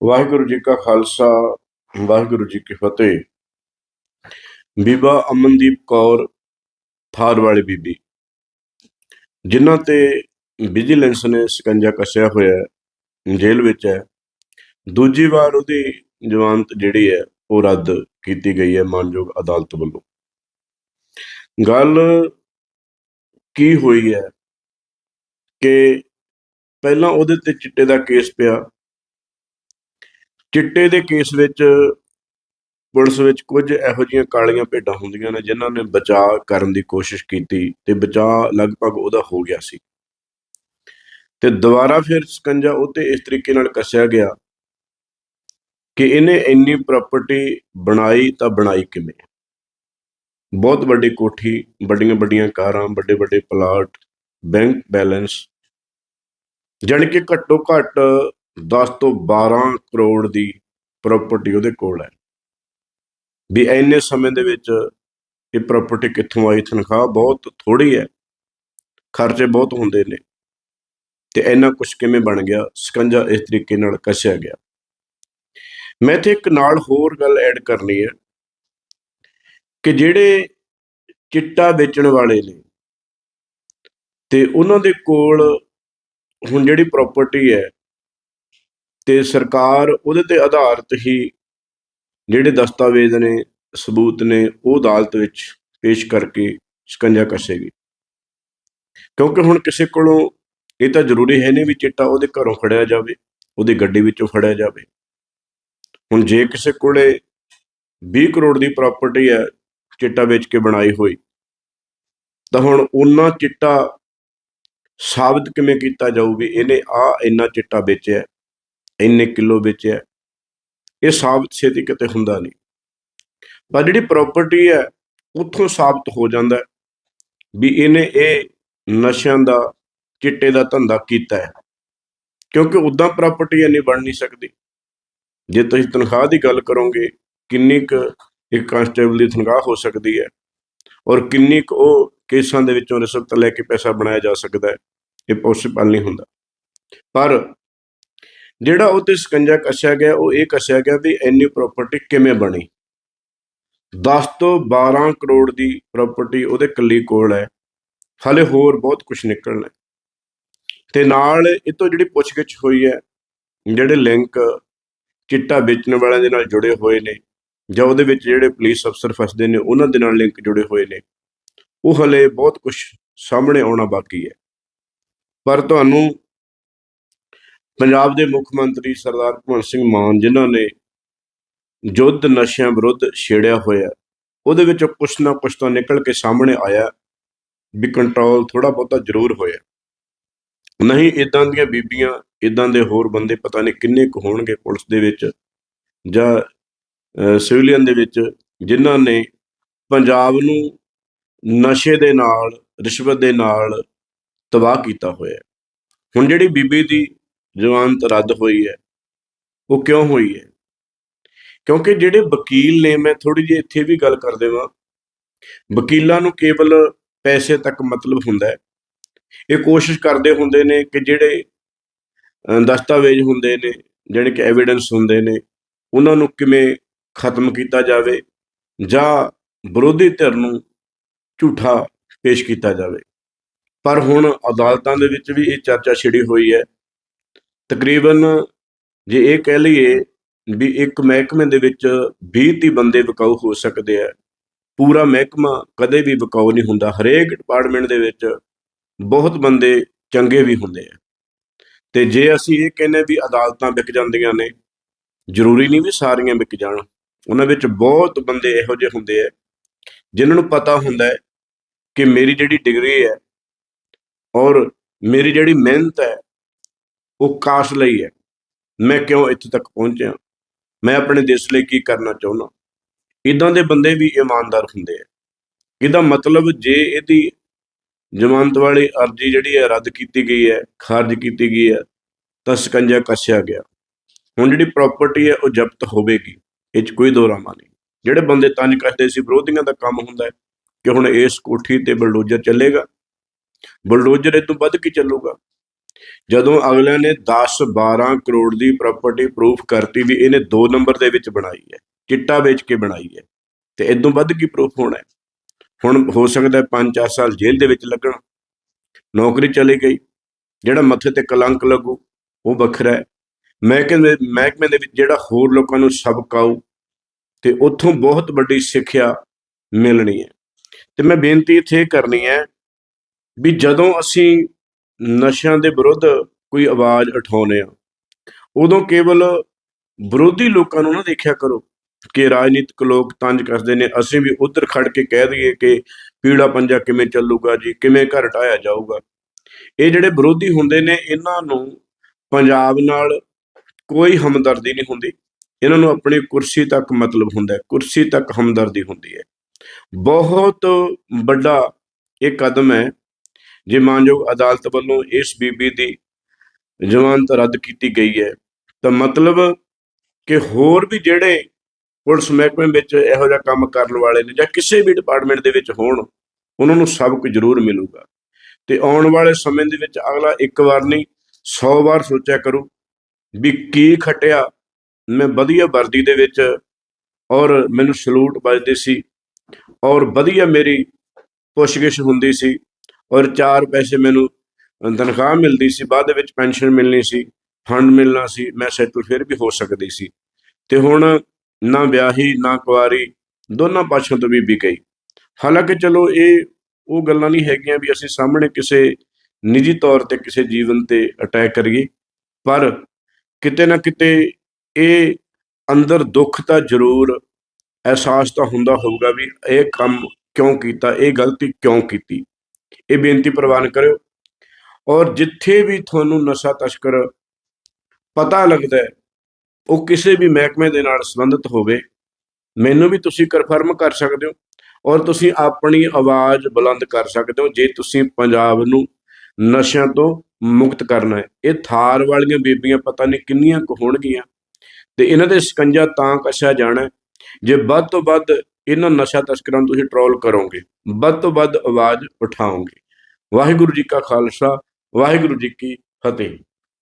ਵਾਹਿਗੁਰੂ ਜੀ ਕਾ ਖਾਲਸਾ, ਵਾਹਿਗੁਰੂ ਜੀ ਕੀ ਫਤਿਹ। ਬੀਬਾ ਅਮਨਦੀਪ ਕੌਰ ਥਾਰ ਵਾਲੀ ਬੀਬੀ, ਜਿਨ੍ਹਾਂ ਤੇ ਵਿਜੀਲੈਂਸ ਨੇ ਸਕੰਜਾ ਕੱਸਿਆ ਹੋਇਆ ਜੇਲ੍ਹ ਵਿੱਚ ਹੈ। ਦੂਜੀ ਵਾਰ ਉਹਦੀ ਜ਼ਮਾਨਤ ਜਿਹੜੀ ਹੈ, ਉਹ ਰੱਦ ਕੀਤੀ ਗਈ ਹੈ ਮਾਨਯੋਗ ਅਦਾਲਤ ਵੱਲੋਂ। ਗੱਲ ਕੀ ਹੋਈ ਹੈ ਕਿ ਪਹਿਲਾਂ ਉਹਦੇ ਤੇ ਚਿੱਟੇ ਦਾ ਕੇਸ ਪਿਆ ਚਿੱਟੇ ਦੇ ਕੇਸ ਵਿੱਚ ਪੁਲਿਸ ਵਿੱਚ ਕੁਝ ਇਹੋ ਜਿਹੀਆਂ ਕਾਲੀਆਂ ਭੇਡਾਂ ਹੁੰਦੀਆਂ ਨੇ, ਜਿਨ੍ਹਾਂ ਨੇ ਬਚਾਅ ਕਰਨ ਦੀ ਕੋਸ਼ਿਸ਼ ਕੀਤੀ ਤੇ ਬਚਾਅ ਲਗਭਗ ਉਹਦਾ ਹੋ ਗਿਆ ਸੀ। ਤੇ ਦੁਬਾਰਾ ਫਿਰ ਸਕੰਜਾ ਉਹ ਤੇ ਇਸ ਤਰੀਕੇ ਨਾਲ ਕੱਸਿਆ ਗਿਆ ਕਿ ਇਹਨੇ ਇੰਨੀ ਪ੍ਰਾਪਰਟੀ ਬਣਾਈ ਤਾਂ ਬਣਾਈ ਕਿਵੇਂ? ਬਹੁਤ ਵੱਡੀ ਕੋਠੀ, ਵੱਡੀਆਂ ਵੱਡੀਆਂ ਕਾਰਾਂ, ਵੱਡੇ ਵੱਡੇ ਪਲਾਟ ਬੈਂਕ ਬੈਲੈਂਸ ਜਾਣੀ ਕਿ ਘੱਟੋ ਘੱਟ 10 ਤੋਂ 12 ਕਰੋੜ ਦੀ ਪ੍ਰਾਪਰਟੀ ਉਹਦੇ ਕੋਲ ਹੈ। ਵੀ ਇੰਨੇ ਸਮੇਂ ਦੇ ਵਿੱਚ ਇਹ ਪ੍ਰਾਪਰਟੀ ਕਿੱਥੋਂ ਆਈ, ਤਨਖਾਹ ਬਹੁਤ ਥੋੜੀ ਹੈ, ਖਰਚੇ ਬਹੁਤ ਹੁੰਦੇ ਨੇ ਤੇ ਇੰਨਾ ਕੁਝ ਕਿਵੇਂ ਬਣ ਗਿਆ, ਸਕੰਜਾ ਇਸ ਤਰੀਕੇ ਨਾਲ ਕੱਸਿਆ ਗਿਆ। ਮੈਂ ਇੱਥੇ ਇੱਕ ਨਾਲ ਹੋਰ ਗੱਲ ਐਡ ਕਰਨੀ ਹੈ ਕਿ ਜਿਹੜੇ ਚਿੱਟਾ ਵੇਚਣ ਵਾਲੇ ਨੇ ਤੇ ਉਹਨਾਂ ਦੇ ਕੋਲ ਹੁਣ ਜਿਹੜੀ ਪ੍ਰਾਪਰਟੀ ਹੈ ਤੇ ਸਰਕਾਰ ਉਹਦੇ ਤੇ ਆਧਾਰਿਤ ਹੀ ਜਿਹੜੇ ਦਸਤਾਵੇਜ਼ ਨੇ, ਸਬੂਤ ਨੇ, ਉਹ ਅਦਾਲਤ ਵਿੱਚ ਪੇਸ਼ ਕਰਕੇ ਸ਼ਿਕੰਜਾ ਕੱਸੇਗੀ। ਕਿਉਂਕਿ ਹੁਣ ਕਿਸੇ ਕੋਲੋਂ ਇਹ ਤਾਂ ਜ਼ਰੂਰੀ ਹੈ ਨਹੀਂ ਵੀ ਚਿੱਟਾ ਉਹਦੇ ਘਰੋਂ ਫੜਿਆ ਜਾਵੇ, ਉਹਦੀ ਗੱਡੀ ਵਿੱਚੋਂ ਫੜਿਆ ਜਾਵੇ। ਹੁਣ ਜੇ ਕਿਸੇ ਕੋਲੇ 20 ਕਰੋੜ ਦੀ ਪ੍ਰਾਪਰਟੀ ਹੈ, ਚਿੱਟਾ ਵੇਚ ਕੇ ਬਣਾਈ ਹੋਈ, ਤਾਂ ਹੁਣ ਉਹਨਾਂ ਚਿੱਟਾ ਸਾਬਤ ਕਿਵੇਂ ਕੀਤਾ ਜਾਊ ਵੀ ਇਹਨੇ ਆ ਇੰਨਾ ਚਿੱਟਾ ਵੇਚਿਆ ਇੰਨੇ ਕਿਲੋ ਵੇਚਿਆ ਇਹ ਸਾਬਤ ਛੇਤੀ ਕਿਤੇ ਹੁੰਦਾ ਨਹੀਂ। ਪਰ ਜਿਹੜੀ ਪ੍ਰਾਪਰਟੀ ਹੈ, ਉੱਥੋਂ ਸਾਬਤ ਹੋ ਜਾਂਦਾ ਵੀ ਇਹਨੇ ਇਹ ਨਸ਼ਿਆਂ ਦਾ, ਚਿੱਟੇ ਦਾ ਧੰਦਾ ਕੀਤਾ ਹੈ। ਕਿਉਂਕਿ ਉਦਾਂ ਪ੍ਰਾਪਰਟੀ ਇੰਨੀ ਬਣ ਨਹੀਂ ਸਕਦੀ। ਜੇ ਤੁਸੀਂ ਤਨਖਾਹ ਦੀ ਗੱਲ ਕਰੋਗੇ, ਕਿੰਨੀ ਕੁ ਇੱਕ ਕਾਂਸਟੇਬਲ ਦੀ ਤਨਖਾਹ ਹੋ ਸਕਦੀ ਹੈ ਔਰ ਕਿੰਨੀ ਕੁ ਉਹ ਕੇਸਾਂ ਦੇ ਵਿੱਚੋਂ ਰਿਸ਼ਵਤ ਲੈ ਕੇ ਪੈਸਾ ਬਣਾਇਆ ਜਾ ਸਕਦਾ ਹੈ, ਇਹ ਪੋਸੀਬਲ ਨਹੀਂ ਹੁੰਦਾ। ਪਰ ਜਿਹੜਾ ਉਹ ਤੇ ਸਕੰਜਾ ਕੱਸਿਆ ਗਿਆ, ਉਹ ਇਹ ਕੱਸਿਆ ਗਿਆ ਵੀ ਇੰਨੀ ਪ੍ਰਾਪਰਟੀ ਕਿਵੇਂ ਬਣੀ? 10 ਤੋਂ 12 ਕਰੋੜ ਦੀ ਪ੍ਰਾਪਰਟੀ ਉਹਦੇ ਕੱਲੀ ਕੋਲ ਹੈ। ਹਾਲੇ ਹੋਰ ਬਹੁਤ ਕੁਝ ਨਿਕਲਣਾ ਹੈ। ਤੇ ਨਾਲ ਇਹ ਤੋਂ ਜਿਹੜੀ ਪੁੱਛਗਿੱਛ ਹੋਈ ਹੈ, ਜਿਹੜੇ ਲਿੰਕ ਚਿੱਟਾ ਵੇਚਣ ਵਾਲਿਆਂ ਦੇ ਨਾਲ ਜੁੜੇ ਹੋਏ ਨੇ, ਜਾਂ ਉਹਦੇ ਵਿੱਚ ਜਿਹੜੇ ਪੁਲਿਸ ਅਫਸਰ ਫਸਦੇ ਨੇ, ਉਹਨਾਂ ਦੇ ਨਾਲ ਲਿੰਕ ਜੁੜੇ ਹੋਏ ਨੇ, ਉਹ ਹਲੇ ਬਹੁਤ ਕੁਝ ਸਾਹਮਣੇ ਆਉਣਾ ਬਾਕੀ ਹੈ। ਪਰ ਤੁਹਾਨੂੰ ਪੰਜਾਬ ਦੇ ਮੁੱਖ ਮੰਤਰੀ ਸਰਦਾਰ ਭਗਵੰਤ ਸਿੰਘ ਮਾਨ, ਜਿਨ੍ਹਾਂ ਨੇ ਯੁੱਧ ਨਸ਼ਿਆਂ ਵਿਰੁੱਧ ਛੇੜਿਆ ਹੋਇਆ, ਉਹਦੇ ਵਿੱਚ ਕੁਛ ਨਾ ਕੁਛ ਤਾਂ ਨਿਕਲ ਕੇ ਸਾਹਮਣੇ ਆਇਆ ਵੀ ਕੰਟਰੋਲ ਥੋੜਾ ਬਹੁਤਾ ਜ਼ਰੂਰ ਹੋਇਆ। ਨਹੀਂ ਇਦਾਂ ਦੀਆਂ ਬੀਬੀਆਂ ਇਦਾਂ ਦੇ ਹੋਰ ਬੰਦੇ ਪਤਾ ਨਹੀਂ ਕਿੰਨੇ ਕੁ ਹੋਣਗੇ ਪੁਲਿਸ ਦੇ ਵਿੱਚ ਜਾਂ ਸਿਵਲੀਅਨ ਦੇ ਵਿੱਚ, ਜਿਨ੍ਹਾਂ ਨੇ ਪੰਜਾਬ ਨੂੰ ਨਸ਼ੇ ਦੇ ਨਾਲ, ਰਿਸ਼ਵਤ ਦੇ ਨਾਲ ਤਬਾਹ ਕੀਤਾ ਹੋਇਆ। ਹੁਣ ਜਿਹੜੀ ਬੀਬੀ ਦੀ ਜ਼ਮਾਨਤ ਰੱਦ ਹੋਈ ਹੈ। ਉਹ ਕਿਉਂ ਹੋਈ ਹੈ? ਕਿਉਂਕਿ ਜਿਹੜੇ ਵਕੀਲ ਨੇ, ਮੈਂ ਥੋੜੀ ਜਿਹੀ ਇੱਥੇ ਵੀ ਗੱਲ ਕਰ ਦੇਵਾਂ। ਵਕੀਲਾਂ ਨੂੰ ਕੇਵਲ ਪੈਸੇ ਤੱਕ ਮਤਲਬ ਹੁੰਦਾ ਹੈ। ਇਹ ਕੋਸ਼ਿਸ਼ ਕਰਦੇ ਹੁੰਦੇ ਨੇ ਕਿ ਜਿਹੜੇ ਦਸਤਾਵੇਜ਼ ਹੁੰਦੇ ਨੇ ਜਿਹੜੇ ਕਿ ਐਵੀਡੈਂਸ ਹੁੰਦੇ ਨੇ, ਉਹਨਾਂ ਨੂੰ ਕਿਵੇਂ ਖਤਮ ਕੀਤਾ ਜਾਵੇ ਜਾਂ ਵਿਰੋਧੀ ਧਿਰ ਨੂੰ ਝੂਠਾ ਪੇਸ਼ ਕੀਤਾ ਜਾਵੇ। ਪਰ ਹੁਣ ਅਦਾਲਤਾਂ ਦੇ ਵਿੱਚ ਵੀ ਇਹ ਚਰਚਾ ਛਿੜੀ ਹੋਈ ਹੈ। ਤਕਰੀਬਨ ਜੇ ਇਹ ਕਹਿ ਲਈਏ ਵੀ ਇੱਕ ਮਹਿਕਮੇ ਦੇ ਵਿੱਚ 20 30 ਬੰਦੇ ਵਿਕਾਊ ਹੋ ਸਕਦੇ ਆ, ਪੂਰਾ ਮਹਿਕਮਾ ਕਦੇ ਵੀ ਵਿਕਾਊ ਨਹੀਂ ਹੁੰਦਾ, ਹਰੇਕ ਡਿਪਾਰਟਮੈਂਟ ਦੇ ਵਿੱਚ ਬਹੁਤ ਬੰਦੇ ਚੰਗੇ ਵੀ ਹੁੰਦੇ ਆ। ਤੇ ਜੇ ਅਸੀਂ ਇਹ ਕਹਿੰਨੇ ਵੀ ਅਦਾਲਤਾਂ ਵਿਕ ਜਾਂਦੀਆਂ ਨੇ, ਜ਼ਰੂਰੀ ਨਹੀਂ ਵੀ ਸਾਰੀਆਂ ਵਿਕ ਜਾਣ, ਉਹਨਾਂ ਵਿੱਚ ਬਹੁਤ ਬੰਦੇ ਇਹੋ ਜਿਹੇ ਹੁੰਦੇ ਆ, ਜਿਨ੍ਹਾਂ ਨੂੰ ਪਤਾ ਹੁੰਦਾ ਹੈ ਕਿ ਮੇਰੀ ਜਿਹੜੀ ਡਿਗਰੀ ਹੈ ਔਰ ਮੇਰੀ ਜਿਹੜੀ ਮਿਹਨਤ ਹੈ ਉਹ ਕਾਸ਼ ਲਈ ਹੈ। ਮੈਂ ਕਿਉਂ ਇੱਥੇ ਤੱਕ ਪਹੁੰਚਿਆ? ਮੈਂ ਆਪਣੇ ਦੇਸ਼ ਲਈ ਕੀ ਕਰਨਾ ਚਾਹੁੰਦਾ? ਇਦਾਂ ਦੇ ਬੰਦੇ ਵੀ ਇਮਾਨਦਾਰ ਹੁੰਦੇ ਆ। ਇਹਦਾ ਮਤਲਬ ਜੇ ਇਹਦੀ ਜ਼ਮਾਨਤ ਵਾਲੀ ਅਰਜ਼ੀ ਜਿਹੜੀ ਹੈ ਰੱਦ ਕੀਤੀ ਗਈ ਹੈ, ਖਾਰਜ ਕੀਤੀ ਗਈ ਹੈ, ਤਾਂ ਸਕੰਜਾ ਕੱਸਿਆ ਗਿਆ। ਹੁਣ ਜਿਹੜੀ ਪ੍ਰਾਪਰਟੀ ਹੈ ਉਹ ਜ਼ਬਤ ਹੋਵੇਗੀ। ਇਹ 'ਚ ਕੋਈ ਦੋ ਨਹੀਂ। ਜਿਹੜੇ ਬੰਦੇ ਤੰਜ ਕੱਸਦੇ ਸੀ, ਵਿਰੋਧੀਆਂ ਦਾ ਕੰਮ ਹੁੰਦਾ ਹੈ ਕਿ ਹੁਣ ਇਸ ਕੋਠੀ ਤੇ ਬਲਡੋਜ਼ਰ ਚੱਲੇਗਾ। ਬਲਡੋਜ਼ਰ ਇਹ ਤੋਂ ਵੱਧ ਕੀ ਚੱਲੂਗਾ? ਜਦੋਂ ਅਗਲਿਆਂ ਨੇ 10 12 ਕਰੋੜ ਦੀ ਪ੍ਰਾਪਰਟੀ ਪ੍ਰੂਫ ਕਰਤੀ ਵੀ ਇਹਨੇ 2 ਨੰਬਰ ਦੇ ਵਿੱਚ ਬਣਾਈ ਹੈ, ਚਿੱਟਾ ਵੇਚ ਕੇ ਬਣਾਈ ਹੈ, ਤੇ ਇਦੋਂ ਵੱਧ ਕੀ ਪ੍ਰੂਫ ਹੋਣਾ ਹੈ? ਹੁਣ ਹੋ ਸਕਦਾ 5-4 ਸਾਲ ਜੇਲ੍ਹ ਦੇ ਵਿੱਚ ਲੱਗਣ, ਨੌਕਰੀ ਚਲੀ ਗਈ, ਜਿਹੜਾ ਮੱਥੇ ਤੇ ਕਲੰਕ ਲੱਗੂ, ਉਹ ਵੱਖਰਾ ਹੈ। ਮਹਿਕਮੇ ਮਹਿਕਮੇ ਦੇ ਵਿੱਚ ਜਿਹੜਾ ਹੋਰ ਲੋਕਾਂ ਨੂੰ ਸਬਕ ਆਊ, ਤੇ ਉੱਥੋਂ ਬਹੁਤ ਵੱਡੀ ਸਿੱਖਿਆ ਮਿਲਣੀ ਹੈ। ਤੇ ਮੈਂ ਬੇਨਤੀ ਇੱਥੇ ਇਹ ਕਰਨੀ ਹੈ ਵੀ ਜਦੋਂ ਅਸੀਂ ਨਸ਼ਿਆਂ ਦੇ ਵਿਰੁੱਧ ਕੋਈ ਆਵਾਜ਼ ਉਠਾਉਂਦੇ ਆ ਉਦੋਂ ਕੇਵਲ ਵਿਰੋਧੀ ਲੋਕਾਂ ਨੂੰ ਨਾ ਦੇਖਿਆ ਕਰੋ ਕਿ ਰਾਜਨੀਤਿਕ ਲੋਕ ਤੰਜ ਕੱਸਦੇ ਨੇ, ਅਸੀਂ ਵੀ ਉਧਰ ਖੜ ਕੇ ਕਹਿ ਦਈਏ ਕਿ ਪੀੜਾ ਪੰਜਾ ਕਿਵੇਂ ਚੱਲੂਗਾ ਜੀ, ਕਿਵੇਂ ਘਰ ਢਾਇਆ ਜਾਊਗਾ। ਇਹ ਜਿਹੜੇ ਵਿਰੋਧੀ ਹੁੰਦੇ ਨੇ, ਇਹਨਾਂ ਨੂੰ ਪੰਜਾਬ ਨਾਲ ਕੋਈ ਹਮਦਰਦੀ ਨਹੀਂ ਹੁੰਦੀ। ਇਹਨਾਂ ਨੂੰ ਆਪਣੀ ਕੁਰਸੀ ਤੱਕ ਮਤਲਬ ਹੁੰਦਾ ਕੁਰਸੀ ਤੱਕ ਹਮਦਰਦੀ ਹੁੰਦੀ ਹੈ। ਬਹੁਤ ਵੱਡਾ ਇਹ ਕਦਮ ਹੈ ਜੇ ਮਾਨਯੋਗ ਅਦਾਲਤ ਵੱਲੋਂ ਇਸ ਬੀਬੀ ਦੀ ਜ਼ਮਾਨਤ ਰੱਦ ਕੀਤੀ ਗਈ ਹੈ, ਤਾਂ ਮਤਲਬ ਕਿ ਹੋਰ ਵੀ ਜਿਹੜੇ ਪੁਲਿਸ ਮਹਿਕਮੇ ਵਿੱਚ ਇਹੋ ਜਿਹਾ ਕੰਮ ਕਰਨ ਵਾਲੇ ਨੇ ਜਾਂ ਕਿਸੇ ਵੀ ਡਿਪਾਰਟਮੈਂਟ ਦੇ ਵਿੱਚ ਹੋਣ, ਉਹਨਾਂ ਨੂੰ ਸਭ ਕੁਝ ਜ਼ਰੂਰ ਮਿਲੂਗਾ। ਤੇ ਆਉਣ ਵਾਲੇ ਸਮੇਂ ਦੇ ਵਿੱਚ ਅਗਲਾ ਇੱਕ ਵਾਰ ਨਹੀਂ 100 ਵਾਰ ਸੋਚਿਆ ਕਰੂ ਵੀ ਕੀ ਖਟਿਆ। ਮੈਂ ਵਧੀਆ ਵਰਦੀ ਦੇ ਵਿੱਚ ਔਰ ਮੈਨੂੰ ਸਲੂਟ ਵੱਜਦੇ ਸੀ ਔਰ ਵਧੀਆ ਮੇਰੀ ਪੁੱਛਗਿੱਛ ਹੁੰਦੀ ਸੀ ਔਰ ਚਾਰ ਪੈਸੇ ਮੈਨੂੰ ਤਨਖਾਹ ਮਿਲਦੀ ਸੀ, ਬਾਅਦ ਵਿੱਚ ਪੈਨਸ਼ਨ ਮਿਲਣੀ ਸੀ ਫੰਡ ਮਿਲਣਾ ਸੀ, ਮੈਂ ਸੈਟਲ ਫਿਰ ਵੀ ਹੋ ਸਕਦੀ ਸੀ। ਤੇ ਹੁਣ ਨਾ ਵਿਆਹੀ, ਨਾ ਕੁਆਰੀ, ਦੋਨਾਂ ਪਾਸਿਆਂ ਤੋਂ ਬੀਬੀ ਗਈ। ਹਾਲਾਂਕਿ ਚਲੋ ਇਹ, ਉਹ ਗੱਲਾਂ ਨਹੀਂ ਹੈਗੀਆਂ ਵੀ ਅਸੀਂ ਸਾਹਮਣੇ ਕਿਸੇ ਨਿੱਜੀ ਤੌਰ ਤੇ ਕਿਸੇ ਜੀਵਨ ਤੇ ਅਟੈਕ ਕਰੀਏ, ਪਰ ਕਿਤੇ ਨਾ ਕਿਤੇ ਇਹ ਅੰਦਰ ਦੁੱਖ ਤਾਂ ਜ਼ਰੂਰ, ਅਹਿਸਾਸ ਤਾਂ ਹੁੰਦਾ ਹੋਊਗਾ ਵੀ ਇਹ ਕੰਮ ਕਿਉਂ ਕੀਤਾ, ਇਹ ਗਲਤੀ ਕਿਉਂ ਕੀਤੀ। ਇਹ ਬੇਨਤੀ ਪ੍ਰਵਾਨ ਕਰਿਓ। ਔਰ ਜਿੱਥੇ ਵੀ ਤੁਹਾਨੂੰ ਨਸ਼ਾ ਤਸਕਰ ਪਤਾ ਲੱਗਦਾ ਹੈ, ਉਹ ਕਿਸੇ ਵੀ ਮਹਿਕਮੇ ਦੇ ਨਾਲ ਸੰਬੰਧਿਤ ਹੋਵੇ, ਮੈਨੂੰ ਵੀ ਤੁਸੀਂ ਕਨਫਰਮ ਕਰ ਸਕਦੇ ਹੋ ਔਰ ਤੁਸੀਂ ਆਪਣੀ ਆਵਾਜ਼ ਬੁਲੰਦ ਕਰ ਸਕਦੇ ਹੋ ਜੇ ਤੁਸੀਂ ਪੰਜਾਬ ਨੂੰ ਨਸ਼ਿਆਂ ਤੋਂ ਮੁਕਤ ਕਰਨਾ ਹੈ। ਇਹ ਥਾਰ ਵਾਲੀਆਂ ਬੀਬੀਆਂ ਪਤਾ ਨਹੀਂ ਕਿੰਨੀਆਂ ਕੁ ਹੋਣਗੀਆਂ ਤੇ ਇਹਨਾਂ ਦੇ ਸਕੰਜਾ ਤਾਂ ਕਸ਼ਾ ਜਾਣਾ ਜੇ ਵੱਧ ਤੋਂ ਵੱਧ ਇਹਨਾਂ ਨਸ਼ਾ ਤਸਕਰਾਂ ਨੂੰ ਤੁਸੀਂ ਟਰੋਲ ਕਰੋਗੇ, ਵੱਧ ਤੋਂ ਵੱਧ ਆਵਾਜ਼ ਉਠਾਓਗੇ। ਵਾਹਿਗੁਰੂ ਜੀ ਕਾ ਖਾਲਸਾ, ਵਾਹਿਗੁਰੂ ਜੀ ਕੀ ਫਤਿਹ।